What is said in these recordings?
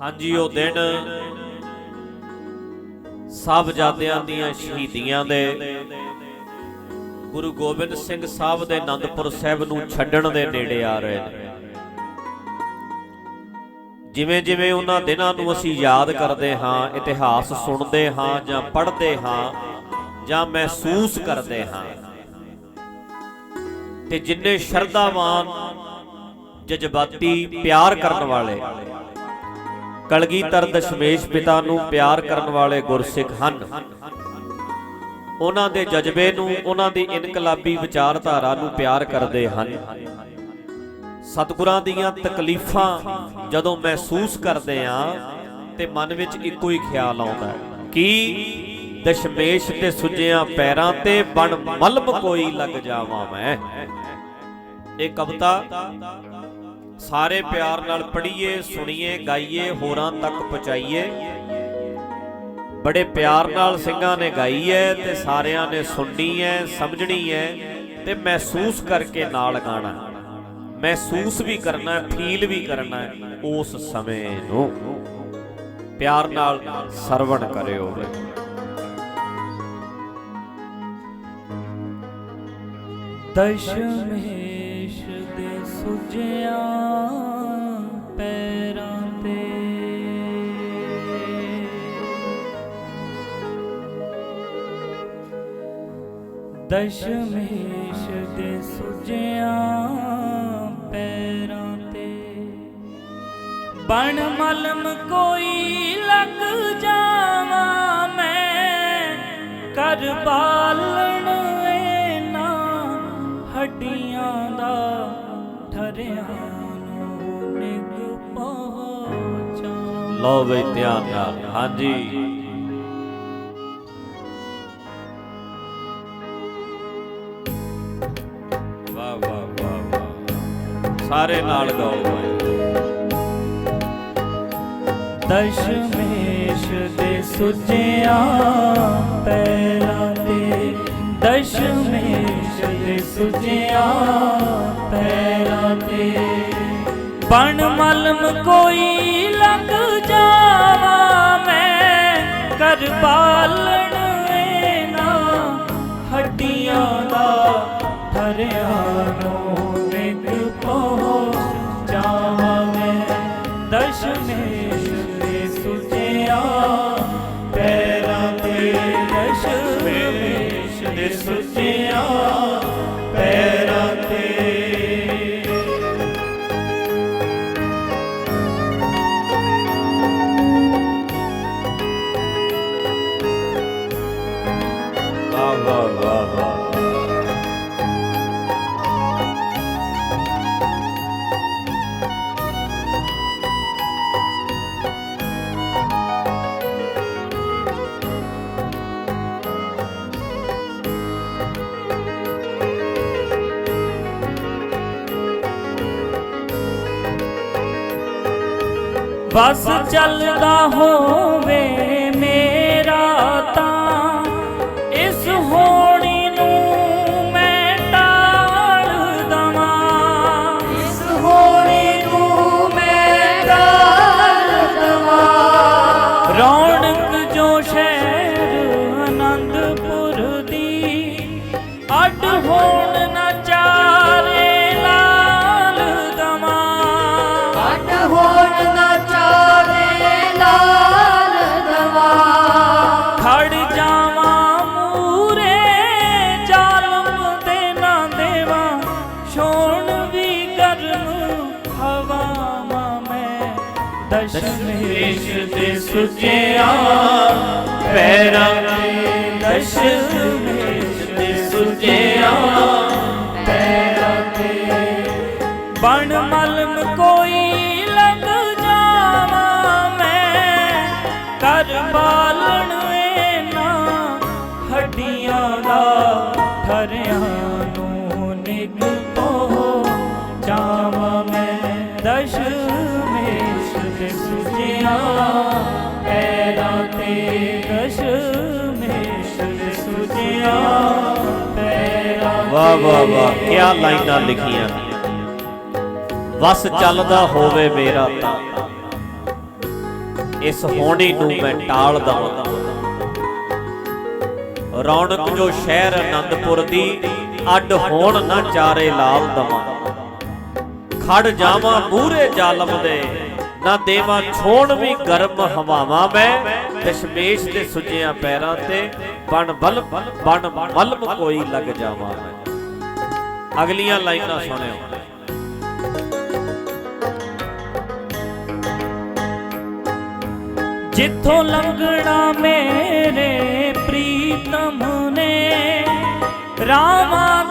ਹਾਂਜੀ, ਉਹ ਦਿਨ ਸਭ ਜਾਦਿਆਂ ਦੀਆਂ ਸ਼ਹੀਦੀਆਂ ਦੇ ਗੁਰੂ ਗੋਬਿੰਦ ਸਿੰਘ ਸਾਹਿਬ ਦੇ ਅਨੰਦਪੁਰ ਸਾਹਿਬ ਨੂੰ ਛੱਡਣ ਦੇ ਨੇੜੇ ਆ ਰਹੇ ਨੇ। ਜਿਵੇਂ ਜਿਵੇਂ ਉਹਨਾਂ ਦਿਨਾਂ ਨੂੰ ਅਸੀਂ ਯਾਦ ਕਰਦੇ ਹਾਂ, ਇਤਿਹਾਸ ਸੁਣਦੇ ਹਾਂ ਜਾਂ ਪੜ੍ਹਦੇ ਹਾਂ ਜਾਂ ਮਹਿਸੂਸ ਕਰਦੇ ਹਾਂ, ਤੇ ਜਿੰਨੇ ਸ਼ਰਧਾਵਾਨ, ਜਜ਼ਬਾਤੀ ਪਿਆਰ ਕਰਨ ਵਾਲੇ ਕਲਗੀਧਰ ਦਸ਼ਮੇਸ਼ ਪਿਤਾ ਨੂੰ ਪਿਆਰ ਕਰਨ ਵਾਲੇ ਗੁਰਸਿੱਖ ਹਨ। ਉਹਨਾਂ ਦੇ ਜਜ਼ਬੇ ਨੂੰ, ਉਹਨਾਂ ਦੀ ਇਨਕਲਾਬੀ ਵਿਚਾਰਧਾਰਾ ਨੂੰ ਪਿਆਰ ਕਰਦੇ ਹਨ। ਸਤਿਗੁਰਾਂ ਦੀਆਂ ਤਕਲੀਫਾਂ ਜਦੋਂ ਮਹਿਸੂਸ ਕਰਦੇ ਆ ਤੇ ਮਨ ਵਿੱਚ ਇੱਕੋ ਹੀ ਖਿਆਲ ਆਉਂਦਾ ਹੈ ਕਿ ਦਸ਼ਮੇਸ਼ ਤੇ ਸੁੱਜਿਆਂ ਪੈਰਾਂ ਤੇ ਬਣ ਮਲਮ ਕੋਈ ਲੱਗ ਜਾਵਾਂ ਮੈਂ। ਇਹ ਕਵਿਤਾ ਸਾਰੇ ਪਿਆਰ ਨਾਲ ਪੜ੍ਹੀਏ, ਸੁਣੀਏ, ਗਾਈਏ, ਹੋਰਾਂ ਤੱਕ ਪਹੁੰਚਾਈਏ। ਬੜੇ ਪਿਆਰ ਨਾਲ ਸਿੰਘਾਂ ਨੇ ਗਾਈ ਹੈ ਤੇ ਸਾਰਿਆਂ ਨੇ ਸੁਣਨੀ ਹੈ ਸਮਝਣੀ ਹੈ ਤੇ ਮਹਿਸੂਸ ਕਰਕੇ ਨਾਲ ਗਾਣਾ। ਮਹਿਸੂਸ ਵੀ ਕਰਨਾ, ਫੀਲ ਵੀ ਕਰਨਾ ਉਸ ਸਮੇਂ ਨੂੰ। ਪਿਆਰ ਨਾਲ ਸਰਵਣ ਕਰਿਓ ਦਸ਼ਮੇਸ਼ ਸੁਜਿਆਂ ਪੈਰਾਂ ਤੇ। ਦਸ਼ਮੇਸ਼ ਦੇ ਸੁਜਿਆਂ ਪੈਰਾਂ ਤੇ। ਬਣ ਮਲਮ ਕੋਈ ਲੱਗ ਜਾਵਾਂ ਮੈਂ ਕਰ ਬਾਲਣ ਪਹੁੰਚਾਂ ਲਓ ਬਈ ਧਿਆਨ ਨਾਲ। ਹਾਂਜੀ। ਵਾਹ ਵਾਹ ਵਾਹ ਵਾਹ ਸਾਰੇ ਨਾਲ ਗਾਓ ਬਈ ਦਸ਼ਮੇਸ਼ ਦੇ ਸੁਜਿਆਂ ਪੈਰਾਂ ਤੇ। ਦਸ਼ਮੇਸ਼ ਦੇ ਸੁਜਿਆਂ ਪੈਰਾਂ ਤੇ। ਬਣ ਮਲਮ ਕੋਈ ਪਾਲਣ ਕਰ ਨਾ ਹੱਡੀਆਂ ਦਾ ਠਰਿਆਂ ਨੂੰ। ਬਸ ਚੱਲਦਾ ਹੋਵੇ। ਦਸ਼ਮੇਸ਼ ਦੇ ਸੁਜਿਆਂ ਪੈਰਾਂ ਤੇ ਦਸ਼ਮੇਸ਼ ਦੇ ਸੁਜਿਆਂ ਪੈਰਾਂ ਤੇ ਬਣ ਮਲਮ ਕੋਈ ਵਾਹ ਵਾਹ ਵਾਹ ਤੇ। ਕੀ ਲਾਈਨਾਂ ਲਿਖੀਆਂ। ਵਸ ਚੱਲਦਾ ਹੋਵੇ ਮੇਰਾ ਤਾਂ। ਇਸ ਹੋਣੀ ਨੂੰ ਮੈਂ ਟਾਲ ਦਵਾਂ। ਰੌਣਕ ਜੋ ਸ਼ਹਿਰ ਅਨੰਦਪੁਰ ਦੀ, ਅੱਡ ਹੋਣ ਨਾ ਚਾਰੇ ਲਾਲ ਦਵਾਂ। ਖੜ ਜਾਵਾਂ ਮੂਰੇ ਜ਼ਾਲਮ ਦੇ, ਨਾ ਦੇਵਾਂ ਛੋਣ ਵੀ ਗਰਮ ਹਵਾਵਾਂ ਮੈਂ, ਦਸ਼ਮੇਸ਼ ਦੇ ਸੁੱਜਿਆਂ ਪੈਰਾਂ ਤੇ ਬਣ ਬਲ ਬਣ ਮਲਮ ਕੋਈ ਲੱਗ ਜਾਵਾਂ। ਅਗਲੀਆਂ ਲਾਈਨਾਂ ਸੁਣਿਓ। ਜਿੱਥੋਂ ਲੰਘਣਾ ਮੇਰੇ ਪ੍ਰੀਤਮ ਨੇ ਰਾਮਾਂ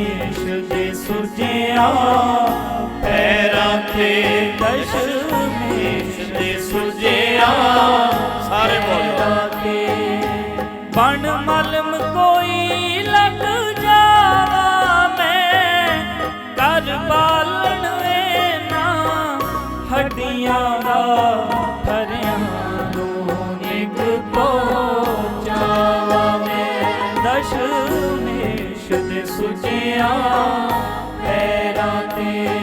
ਦਸ਼ਮੇਸ਼ ਦੇ ਸੁਜਿਆ ਪੈਰਾਂ ਤੇ ਦਸ਼ਮੇਸ਼ ਪੈਰਾਂ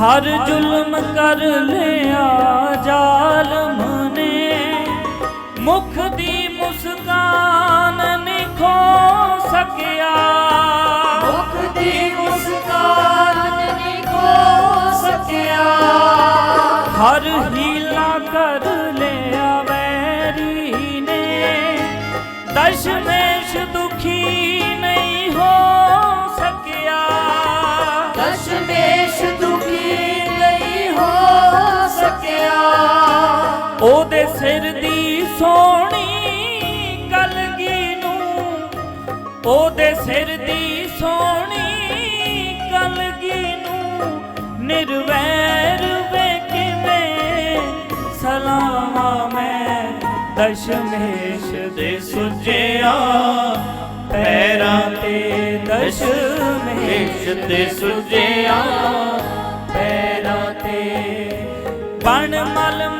ਹਰ ਜ਼ੁਲਮ ਕਰ ਲਿਆ ਜ਼ਾਲਮ ਨੇ। ਮੁਖ ਦੀ ਮੁਸਕਾਨ ਨਹੀਂ ਖੋ ਸਕਿਆ। ਮੁਖ ਦੀ ਮੁਸਕਾਨ ਨਹੀਂ ਖੋ ਸਕਿਆ। ਹਰ ਹੀਲਾ ਕਰ ਲਿਆ ਵੈਰੀ ਨੇ। ਦਸ਼ਮੇਸ਼ ਸੋਹਣੀ ਕਲਗੀ ਨੂੰ, ਉਹਦੇ ਸਿਰ ਦੀ ਸੋਹਣੀ ਕਲਗੀ ਨੂੰ ਨਿਰਵੈਰ ਵੇ ਕਿਵੇਂ ਸਲਾਮਾ ਮੈਂ ਦਸ਼ਮੇਸ਼ ਦੇ ਸੁਜਿਆ, ਪੈਰਾਂ ਤੇ ਦਸ਼ਮੇਸ਼ ਦੇ ਸੁਜਿਆ, ਪੈਰਾਂ ਤੇ ਬਣ ਮਲਮ